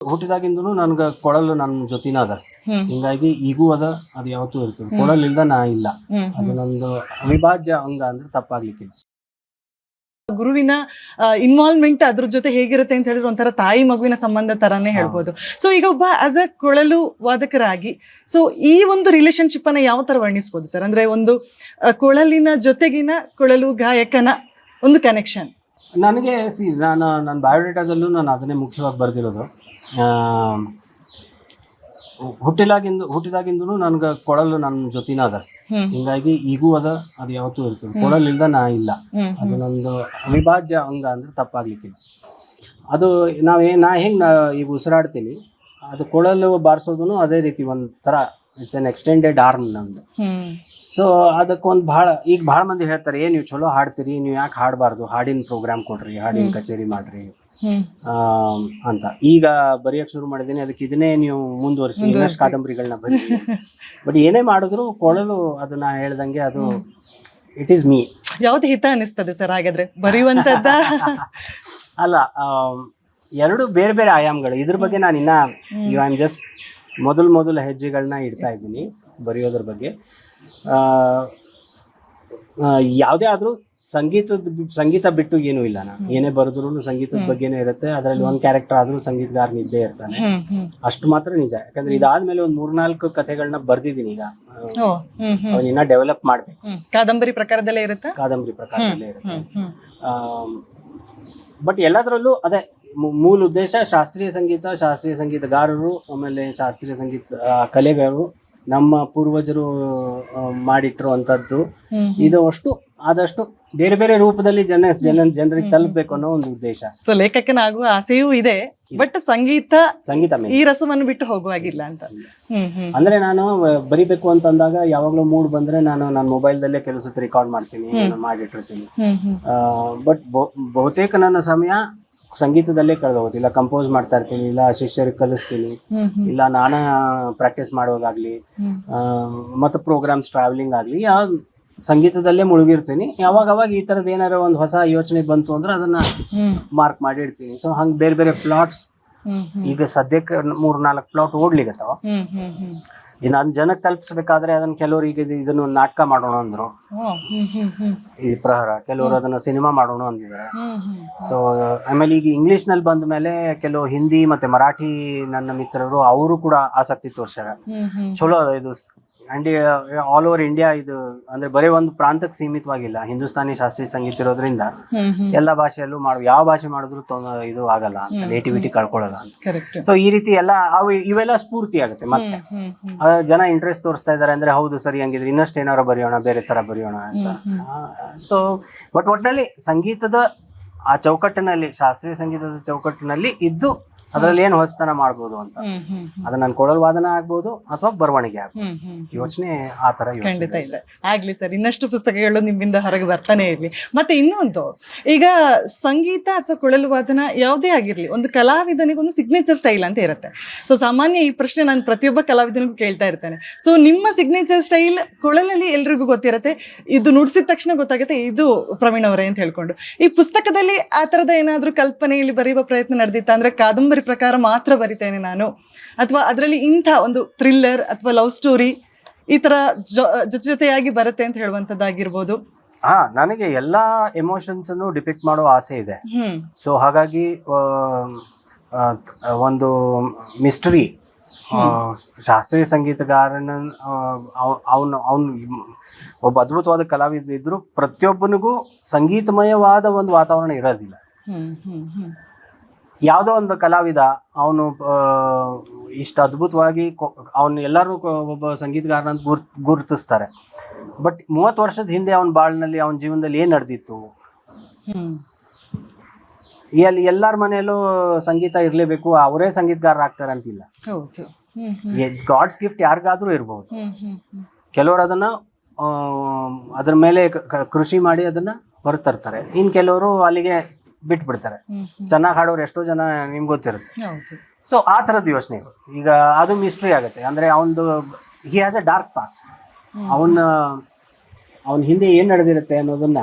ಹುಟ್ಟಿದಾಗಿಂದನು ನನ್ಗ ಕೊಳಲು ನನ್ನ ಜೊತಿನ ಅದ ಹಿಂಗಾಗಿ ಈಗೂ ಅದ ಅದು ಯಾವತ್ತೂ ಇರ್ತದೆ. ಇಲ್ದ ನಾ ಇಲ್ಲ. ಅದು ನಂದು ಅವಿಭಾಜ್ಯ ಅಂಗ ಅಂದ್ರೆ ತಪ್ಪಾಗ್ಲಿಕ್ಕಿಲ್ಲ. ಗುರುವಿನ ಇನ್ವಾಲ್ವ್ಮೆಂಟ್ ಅದ್ರ ಜೊತೆ ಹೇಗಿರುತ್ತೆ ಅಂತ ಹೇಳಿದ್ರೆ ಒಂಥರ ತಾಯಿ ಮಗುವಿನ ಸಂಬಂಧ ತರಾನೇ ಹೇಳ್ಬೋದು. ಸೊ ಈಗ ಒಬ್ಬ ಆಸ್ ಅ ಕೊಳಲು ವಾದಕರಾಗಿ ಸೊ ಈ ಒಂದು ರಿಲೇಶನ್ಶಿಪ್ ಅನ್ನ ಯಾವ ತರ ವರ್ಣಿಸ್ಬೋದು ಸರ್? ಅಂದ್ರೆ ಒಂದು ಕೊಳಲಿನ ಜೊತೆಗಿನ ಕೊಳಲು ಗಾಯಕನ ಒಂದು ಕನೆಕ್ಷನ್ ನನಗೆ ಸಿ ನಾನು ನನ್ನ ಬಯೋಡೇಟಾದಲ್ಲೂ ನಾನು ಅದನ್ನೇ ಮುಖ್ಯವಾಗಿ ಬರೆದಿರೋದು. ಹುಟ್ಟಿದಾಗಿಂದ ಹುಟ್ಟಿದಾಗಿಂದನು ನನ್ಗೆ ಕೊಡಲು ನನ್ನ ಜೊತಿನ ಅದ. ಹಿಂಗಾಗಿ ಈಗೂ ಅದ ಅದು ಯಾವತ್ತೂ ಇರ್ತದೆ. ಇಲ್ದ ನಾ ಇಲ್ಲ. ಅದು ನಂದು ಅವಿಭಾಜ್ಯ ಅಂಗ ಅಂದ್ರೆ ತಪ್ಪಾಗ್ಲಿಕ್ಕಿಲ್ಲ. ಅದು ನಾವೇ ನಾ ಹೆಂಗ್ ನಾ ಈಗ ಉಸಿರಾಡ್ತೀನಿ ಅದು ಕೊಳಲು ಬಾರಿಸೋದು ಅದೇ ರೀತಿ ಒಂದು ಥರ ಇಟ್ಸ್ ಅನ್ ಎಕ್ಸ್ಟೆಂಡೆಡ್ ಆರ್ಮ್ ನಮ್ದು ಸೊ ಅದಕ್ಕೊಂದು ಭಾಳ ಈಗ ಭಾಳ ಮಂದಿ ಹೇಳ್ತಾರೆ ಏ ನೀವು ಚಲೋ ಹಾಡ್ತೀರಿ ನೀವು ಯಾಕೆ ಹಾಡಬಾರ್ದು? ಹಾಡಿನ ಪ್ರೋಗ್ರಾಮ್ ಕೊಡ್ರಿ ಹಾಡಿನ ಕಚೇರಿ ಮಾಡ್ರಿ. ಅಂತ. ಈಗ ಬರೆಯಕ್ ಶುರು ಮಾಡಿದ್ದೀನಿ. ಅದಕ್ಕೆ ಇದನ್ನೇ ನೀವು ಮುಂದುವರಿಸಿ ಇನ್ನಷ್ಟು ಕಾದಂಬರಿಗಳನ್ನ ಬರೀ. ಬಟ್ ಏನೇ ಮಾಡಿದ್ರು ಕೊಳಲು ಅದನ್ನ ಹೇಳ್ದಂಗೆ ಅದು ಇಟ್ ಈಸ್ ಮೀ ಯಾವ್ದು ಹಿತ ಅನಿಸ್ತದೆ ಸರ್ ಹಾಗಾದ್ರೆ? ಬರೆಯುವಂತದ್ದ? ಅಲ್ಲ ಎರಡು ಬೇರೆ ಬೇರೆ ಆಯಾಮಗಳು. ಇದ್ರ ಬಗ್ಗೆ ನಾನು ಇನ್ನ ಯು ಆಮ್ ಜಸ್ಟ್ ಮೊದಲ ಮೊದಲ ಹೆಜ್ಜೆಗಳನ್ನ ಇಡ್ತಾ ಇದ್ದೀನಿ ಬರೆಯೋದ್ರ ಬಗ್ಗೆ. ಯಾವುದೇ ಆದ್ರೂ ಸಂಗೀತದ ಸಂಗೀತ ಬಿಟ್ಟು ಏನೂ ಇಲ್ಲ ನಾನು ಏನೇ ಬರೆದ್ರು ಸಂಗೀತದ ಬಗ್ಗೆನೇ ಇರುತ್ತೆ. ಅದರಲ್ಲಿ ಒಂದು ಕ್ಯಾರೆಕ್ಟರ್ ಆದ್ರೂ ಸಂಗೀತಗಾರನ ಇದ್ದೇ ಇರ್ತಾನೆ. ಅಷ್ಟು ಮಾತ್ರ ನಿಜ. ಯಾಕಂದ್ರೆ ಇದಾದ್ಮೇಲೆ ಒಂದ್ ಮೂರ್ನಾಲ್ಕು ಕಥೆಗಳನ್ನ ಬರ್ದಿದ್ದೀನಿ ಈಗ. ಅವನ್ನ ಡೆವಲಪ್ ಮಾಡ್ಬೇಕು. ಕಾದಂಬರಿ ಪ್ರಕಾರದಲ್ಲೇ ಇರುತ್ತೆ? ಕಾದಂಬರಿ ಪ್ರಕಾರದಲ್ಲೇ ಇರುತ್ತೆ. ಬಟ್ ಎಲ್ಲದರಲ್ಲೂ ಅದೇ ಮೂಲ ಉದ್ದೇಶ ಶಾಸ್ತ್ರೀಯ ಸಂಗೀತ ಶಾಸ್ತ್ರೀಯ ಸಂಗೀತಗಾರರು ಆಮೇಲೆ ಶಾಸ್ತ್ರೀಯ ಸಂಗೀತ ಕಲೆಗಳು ನಮ್ಮ ಪೂರ್ವಜರು ಮಾಡಿಟ್ಟಿರುವಂತದ್ದು. ಇದು ಅಷ್ಟು ಆದಷ್ಟು ಬೇರೆ ಬೇರೆ ರೂಪದಲ್ಲಿ ಜನ ಜನ ಜನರಿಗೆ ತಲುಪಬೇಕು ಅನ್ನೋ ಒಂದು ಉದ್ದೇಶ. ಸೊ ಲೇಖಕನಾಗುವ ಆಸೆಯೂ ಇದೆ ಬಟ್ ಸಂಗೀತ ಸಂಗೀತ ಮೇಲೆ. ಈ ರಸವನ್ನು ಬಿಟ್ಟು ಹೋಗುವಾಗಿಲ್ಲ ಅಂತ. ಹ್ಮ್ ಹ್ಮ್. ಅಂದ್ರೆ ನಾನು ಬರಿಬೇಕು ಅಂತಂದಾಗ ಯಾವಾಗ್ಲೂ ಮೂಡ್ ಬಂದ್ರೆ ನಾನು ನನ್ನ ಮೊಬೈಲ್ದಲ್ಲೇ ಕೆಲವು ಸತಿ ರೆಕಾರ್ಡ್ ಮಾಡ್ತೀನಿ ಮಾಡಿಟ್ಟಿರ್ತೀನಿ. ಹ್ಮ್ ಹ್ಮ್. ಬಟ್ ಬಹುತೇಕ ನನ್ನ ಸಮಯ ಸಂಗೀತದಲ್ಲೇ ಕಳೆದು ಹೋಗುತ್ತೆ ಇಲ್ಲ ಕಂಪೋಸ್ ಮಾಡ್ತಾ ಇರ್ತೀನಿ ಇಲ್ಲ ಶಿಷ್ಯರಿಗೆ ಕಲಿಸ್ತೀನಿ ಹ್ಮ್ ಹ್ಮ್. ಇಲ್ಲ ನಾನ ಪ್ರಾಕ್ಟೀಸ್ ಮಾಡೋದಾಗ್ಲಿ. ಆ, ಮತ್ತು ಪ್ರೋಗ್ರಾಮ್ಸ್ ಟ್ರಾವೆಲಿಂಗ್ ಆಗಲಿ ಯಾವ ಸಂಗೀತದಲ್ಲೇ ಮುಳುಗಿರ್ತೀನಿ. ಯಾವಾಗ ಅವಾಗ ಈ ತರದ ಏನಾರ ಒಂದು ಹೊಸ ಯೋಚನೆ ಬಂತು ಅಂದ್ರೆ ಅದನ್ನ ಮಾರ್ಕ್ ಮಾಡಿ ಇಡ್ತೀನಿ ಸೊ ಹಂಗ ಬೇರೆ ಬೇರೆ ಪ್ಲಾಟ್ಸ್ ಈಗ ಸದ್ಯಕ್ಕೆ ಮೂರ್ ನಾಲ್ಕು ಪ್ಲಾಟ್ ಓಡ್ಲಿಗತ್ತಾವ ಈ ನಾನು ಜನಕ್ಕೆ ತಲುಪಿಸ್ಬೇಕಾದ್ರೆ ಅದನ್ನ ಕೆಲವರು ಈಗ ಇದು- ಇದನ್ನು ನಾಟಕ ಮಾಡೋಣ ಅಂದ್ರು. ಈ ಪ್ರಹರ. ಕೆಲವರು ಅದನ್ನ ಸಿನಿಮಾ ಮಾಡೋಣ ಅಂದಿದ್ದಾರೆ ಸೊ ಆಮೇಲೆ ಈಗ ಇಂಗ್ಲಿಷ್ನಲ್ಲಿ ಬಂದ ಮೇಲೆ ಕೆಲವು ಹಿಂದಿ ಮತ್ತೆ ಮರಾಠಿ ನನ್ನ ಮಿತ್ರರು ಅವರು ಕೂಡ ಆಸಕ್ತಿ ತೋರ್ಸ್ಯಾರ. ಚಲೋ ಅದ ಇದು. ಅಂಡ್ ಆಲ್ ಓವರ್ ಇಂಡಿಯಾ ಇದು ಅಂದ್ರೆ ಬರೀ ಒಂದು ಪ್ರಾಂತಕ್ಕೆ ಸೀಮಿತವಾಗಿಲ್ಲ. ಹಿಂದೂಸ್ತಾನಿ ಶಾಸ್ತ್ರೀಯ ಸಂಗೀತ ಇರೋದ್ರಿಂದ ಎಲ್ಲ ಭಾಷೆಯಲ್ಲೂ ಮಾಡ ಯಾವ ಭಾಷೆ ಮಾಡಿದ್ರು ಇದು ಆಗಲ್ಲ ಅಂತ ನೇಟಿವಿಟಿ ಕಳ್ಕೊಳ್ಳಲ್ಲ ಕರೆಕ್ಟ್ ಸೊ ಈ ರೀತಿ ಎಲ್ಲ ಅವು ಇವೆಲ್ಲ ಸ್ಫೂರ್ತಿ ಆಗುತ್ತೆ ಮತ್ತೆ. ಜನ ಇಂಟ್ರೆಸ್ಟ್ ತೋರಿಸ್ತಾ ಇದಾರೆ ಅಂದ್ರೆ ಹೌದು ಸರಿ ಹಂಗಿದ್ರೆ ಇನ್ನಷ್ಟು ಏನಾರ ಬರೆಯೋಣ ಬೇರೆ ತರ ಬರೆಯೋಣ ಅಂತ. ಸೊ ಬಟ್ ಒಟ್ಟಿನಲ್ಲಿ ಸಂಗೀತದ ಆ ಚೌಕಟ್ಟಿನಲ್ಲಿ ಶಾಸ್ತ್ರೀಯ ಸಂಗೀತದ ಚೌಕಟ್ಟಿನಲ್ಲಿ ಇದ್ದು ಅದರಲ್ಲಿ ಏನು ಹೊಸತನ ಮಾಡ್ಬೋದು ಅಂತ. ಅದು ನನ್ನ ಕೊಳಲ್ ವಾದನ ಆಗ್ಬೋದು ಅಥವಾ ಬರವಣಿಗೆ ಆಗ್ಬೋದು. ಯೋಚನೆ ಆ ತರ ಖಂಡಿತ ಇದೆ. ಆಗ್ಲಿ ಸರ್ ಇನ್ನಷ್ಟು ಪುಸ್ತಕಗಳು ನಿಮ್ಮಿಂದ ಹೊರಗೆ ಬರ್ತಾನೆ ಇರ್ಲಿ. ಮತ್ತೆ ಇನ್ನೊಂದು ಈಗ ಸಂಗೀತ ಅಥವಾ ಕೊಳಲು ವಾದನ ಯಾವುದೇ ಆಗಿರ್ಲಿ ಒಂದು ಕಲಾವಿದನಿಗೆ ಒಂದು ಸಿಗ್ನೇಚರ್ ಸ್ಟೈಲ್ ಅಂತ ಇರುತ್ತೆ. ಸೊ ಸಾಮಾನ್ಯ ಈ ಪ್ರಶ್ನೆ ನಾನು ಪ್ರತಿಯೊಬ್ಬ ಕಲಾವಿದನಿಗೂ ಕೇಳ್ತಾ ಇರ್ತೇನೆ. ಸೊ ನಿಮ್ಮ ಸಿಗ್ನೇಚರ್ ಸ್ಟೈಲ್ ಕೊಳಲಲ್ಲಿ ಎಲ್ರಿಗೂ ಗೊತ್ತಿರುತ್ತೆ? ಇದು ನುಡಿಸಿದ ತಕ್ಷಣ ಗೊತ್ತಾಗುತ್ತೆ ಇದು ಪ್ರವೀಣ್ ಅವರೇ ಅಂತ ಹೇಳ್ಕೊಂಡು. ಈ ಪುಸ್ತಕದಲ್ಲಿ ಆ ತರದ ಏನಾದರೂ ಕಲ್ಪನೆ ಇಲ್ಲಿ ಬರೆಯುವ ಪ್ರಯತ್ನ ನಡೆದಿತ್ತ ಅಂದ್ರೆ ಕಾದಂಬರಿ ಪ್ರಕಾರ ಮಾತ್ರ ಬರಿತೇನೆ ನಾನು. ಅಥವಾ ಅದರಲ್ಲಿ ಇಂಥ ಒಂದು ಥ್ರಿಲ್ಲರ್ ಅಥವಾ ಲವ್ ಸ್ಟೋರಿ ಈ ತರ ಜೊ- ಜೊತೆ ಜೊತೆಯಾಗಿ ಬರುತ್ತೆ ಅಂತ ಹೇಳುವಂಥದ್ದಾಗಿರ್ಬೋದು. ಹಾ ನನಗೆ ಎಲ್ಲಾ ಎಮೋಷನ್ಸ್ ಅನ್ನು ಡಿಪಿಕ್ಟ್ ಮಾಡೋ ಆಸೆ ಇದೆ. ಸೊ ಹಾಗಾಗಿ ಒಂದು ಮಿಸ್ಟರಿ ಶಾಸ್ತ್ರೀಯ ಸಂಗೀತಗಾರನ ಅವನು ಅವನು ಒಬ್ಬ ಅದ್ಭುತವಾದ ಕಲಾವಿದ ಇದ್ರು ಪ್ರತಿಯೊಬ್ಬನಿಗೂ ಸಂಗೀತಮಯವಾದ ಒಂದು ವಾತಾವರಣ ಇರೋದಿಲ್ಲ. ಯಾವುದೋ ಒಂದು ಕಲಾವಿದ ಅವನು ಇಷ್ಟು ಅದ್ಭುತವಾಗಿ ಅವನು ಎಲ್ಲರೂ ಒಬ್ಬ ಸಂಗೀತಗಾರನ ಅಂತ ಗುರ್ ಗುರುತಿಸ್ತಾರೆ. ಬಟ್ ಮೂವತ್ತು ವರ್ಷದ ಹಿಂದೆ ಅವನ ಬಾಳ್ನಲ್ಲಿ ಅವನ ಜೀವನದಲ್ಲಿ ಏನು ನಡೆದಿತ್ತು? ಎಲ್ಲಿ ಎಲ್ಲರ ಮನೆಯಲ್ಲೂ ಸಂಗೀತ ಇರಲೇಬೇಕು ಅವರೇ ಸಂಗೀತಗಾರ ಆಗ್ತಾರೆ ಅಂತಿಲ್ಲ. ಗಾಡ್ಸ್ ಗಿಫ್ಟ್ ಯಾರಿಗಾದ್ರೂ ಇರಬಹುದು ಕೆಲವರು ಅದನ್ನ ಅದ್ರ ಮೇಲೆ ಕೃಷಿ ಮಾಡಿ ಅದನ್ನ ಹೊರತರ್ತಾರೆ. ಇನ್ ಕೆಲವರು ಅಲ್ಲಿಗೆ ಬಿಟ್ಬಿಡ್ತಾರೆ. ಚೆನ್ನಾಗಿ ಹಾಡೋರು ಎಷ್ಟೋ ಜನ ನಿಮ್ಗೆ ಗೊತ್ತಿರುತ್ತೆ. ಸೊ ಆ ಥರದ ಯೋಚನೆಗಳು ಈಗ ಅದು ಮಿಸ್ಟ್ರಿ ಆಗುತ್ತೆ. ಅಂದರೆ ಅವನದು he has a dark past ಅವನ ಅವನ ಹಿಂದೆ ಏನು ನಡೆದಿರುತ್ತೆ ಅನ್ನೋದನ್ನ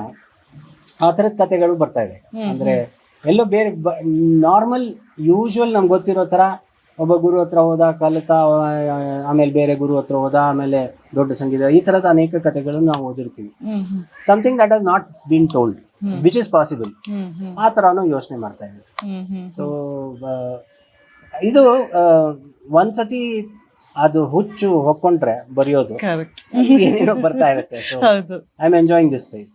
ಆ ಥರದ ಕಥೆಗಳು ಬರ್ತಾ ಇದೆ. ಅಂದರೆ ಎಲ್ಲೋ ಬೇರೆ ನಾರ್ಮಲ್ ಯೂಶುವಲ್ ನಮ್ಗೆ ಗೊತ್ತಿರೋ ತರ ಒಬ್ಬ ಗುರು ಹತ್ರ ಹೋದ ಕಲಿತ ಆಮೇಲೆ ಬೇರೆ ಗುರು ಹತ್ರ ಹೋದ ಆಮೇಲೆ ದೊಡ್ಡ ಸಂಗೀತ ಈ ತರದ ಅನೇಕ ಕಥೆಗಳನ್ನು ನಾವು ಓದಿರ್ತೀವಿ. Something that has not been told. Which is possible ಆ ಥರನೂ ಯೋಚನೆ ಮಾಡ್ತಾ ಇದ್ದೀವಿ ಸೊ ಇದು ಒಂದ್ಸತಿ ಅದು ಹುಚ್ಚು ಹೊಕ್ಕೊಂಡ್ರೆ ಬರೆಯೋದು. ಏನೇನೋ ಬರ್ತಾ ಇರುತ್ತೆ. I am enjoying this phase